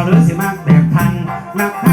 ก็หรือสิมากแบบทันนัก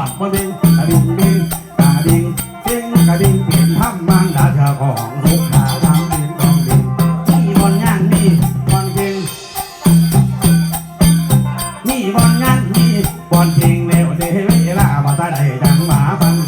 อดบนดิงกะดิ่งดิงกะดิ่งเบ่งกระดิ่งเปลี่ยนทำมันดาเธอของลูกขาทำดินกองดิ่งที่บนย่านดีบนจริงนี่บอลงานนี่บอลเพลงแล้วเดเวลามาตาได้ดังหมาฟัง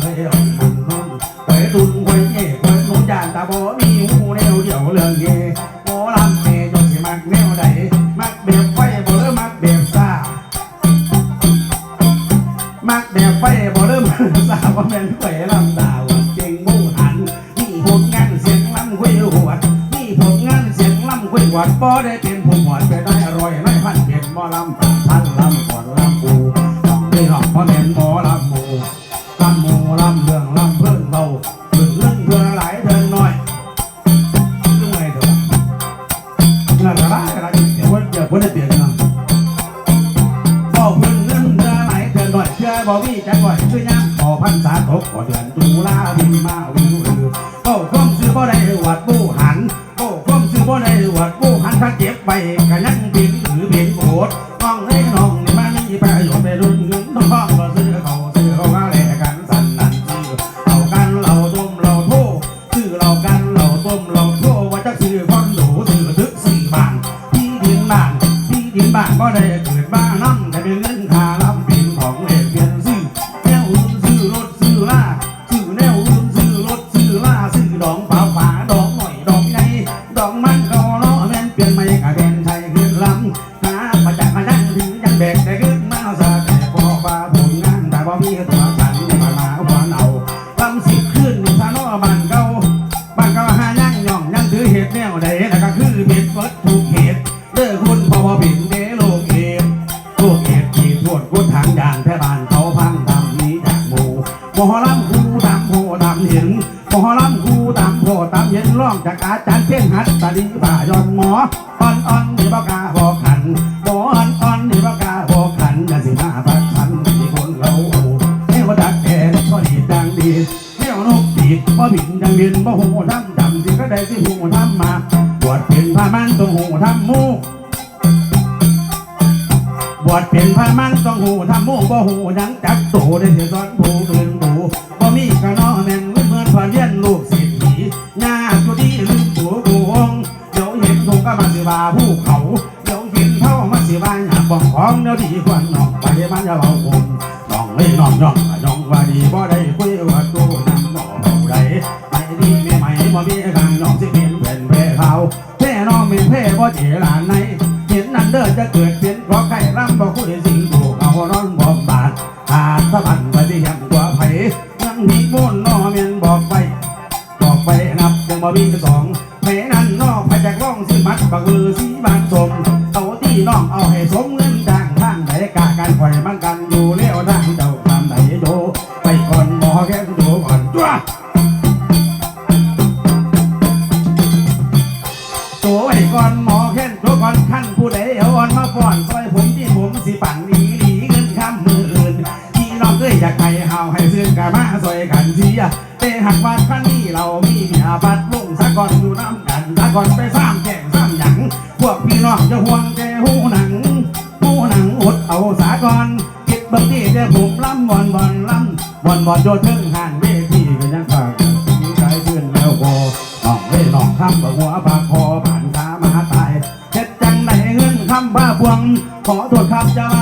คุยหวดบ่ได้เป็นผู้หวดไปได้อร่อยไม่พันเปลี่ยนบ่ลำพันลำก่อนลำปูต้องได้หอกเพราะแม่นบ่ลำหมูลำหมูลำเรื่องลำเพิ่นเบาเรื่องเรื่องเพื่อหลายเทินน้อยเรื่องไรเถอะงานอะไรอะไรเดี๋ยววันเดี๋ยววันได้เปลี่ยนนะบอกเพิ่นเงินเดือหลเดือนหน่อยเชื่อบ่มีจักหน่อยช่วยย่างขอพันษาตกขอเดือนตุลาวินมา ไป แต่พอฟ้าผลงานแต่บ่มีตัวฉันมามาหัวเอาลำสิขึ้นซะเนาะบ้านเก่าบ้านก็หาย่างย่องย่างถือเหตุแนวใดแล้วก็คือเบ็ดเบิดถูกเหตุเด้อคุณพอพอบินเดโลกเอฟโลกเอฟที่ทวดกุดทางยานแท่บ้านเขาพังทำนี้จากหมู่มอลำคูตามโพตามเห็นมอลำคูตามโพตามเห็นร้องจากอาจารย์เพ่งหัดตาดีป่ายอนหมออ่อนอ่อนที่บอกกา ผิดบ่หูทำดำสิก็ได้สิหูทำมาบวชเป็นพระมันต้องหูทำมูบวชเป็นพระมันต้องหูทำมูบ่หูยังจักโตได้เสียสอนผู้อื่นผู้บ่มีกะน้อแม่นเหมือนพระเลี้ยนลูกศิษย์ผียากอยู่ดีลืมตัวผู้องเดี๋ยวเห็นทงก็มาสิว่าผู้เขาเดี๋ยวเห็นเท่ามาสิว่าหยาบบอกของเดี๋ยวดีกว่าน้องไปมันจะเบาคนน้องเอ้ยน้องน้อง สิ่งถูกเอานอนบ่บาดขาดสะบันไปที่ยังกว่าไผยังมีมุ่นนอเมียนบอกไป บอกไปนับยังบ่มีสองแม่นั้นนอกไปจากร่องสิมัดบักือสีบานสมเอาที่น้องเอาให้สมเงินจ้างทางไหนกาการข่อยมันกันอยู่เลี้ยวทางเจ้าทำไหนโดไปก่อนหมอแค่โดก่อนจ้าโตไว้ก่อนหมอแค่โดก่อนขั้นผู้ใดเอาอ่อนมาฟ้อนซอยผมที่ผมสิปั่นหนีหลีเงินคำมืออื่นที่น้ อยากให้เฮาให้ซื้อกะมาซอยกันเสียแต่หักวันครั้งนี้เรามีเมียบัดลงสะก่อนอยู่น้ำกันสะก่อนไปสร้างแก่งสร้างหยังพวกพี่น้องจะห่วงแต่หูหนังหูหนังอดเอาสาก่อนคิดบางทีจะผมล้ำบอนบอนล้ำบอนบอนโยนถึงห่านเวทีก็ยังฝากมีใจขึ้นแล้วพอน้องเล่น้องคำบ่หัวปากคอผ่านขามาตายเฮ็ดจังได้เงินคำบ้าพวงขอโทษครับจะมามเมา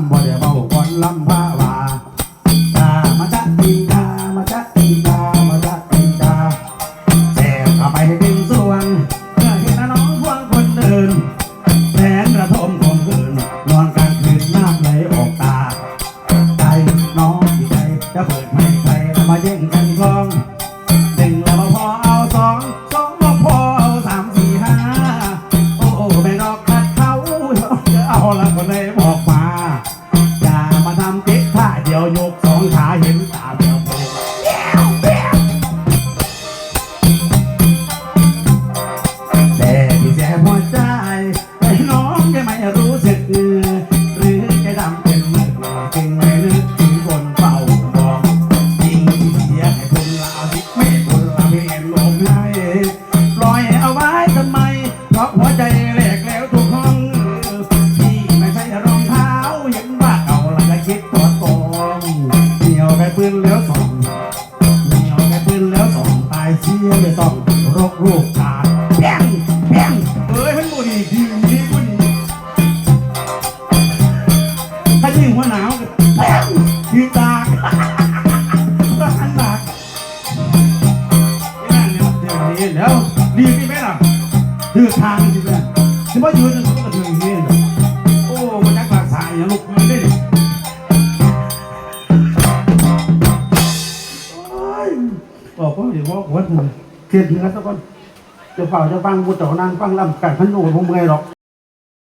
ำบ่เด้เบาก่นลำพา เชียร์ไม่ต้องรกรูป อ้ยว่าวัดเลยดทียนเหนือซะก่อนจะเป่าจะฟังบุตรนางฟังลำไก่พันโอ้ผมไมื่อยหรอก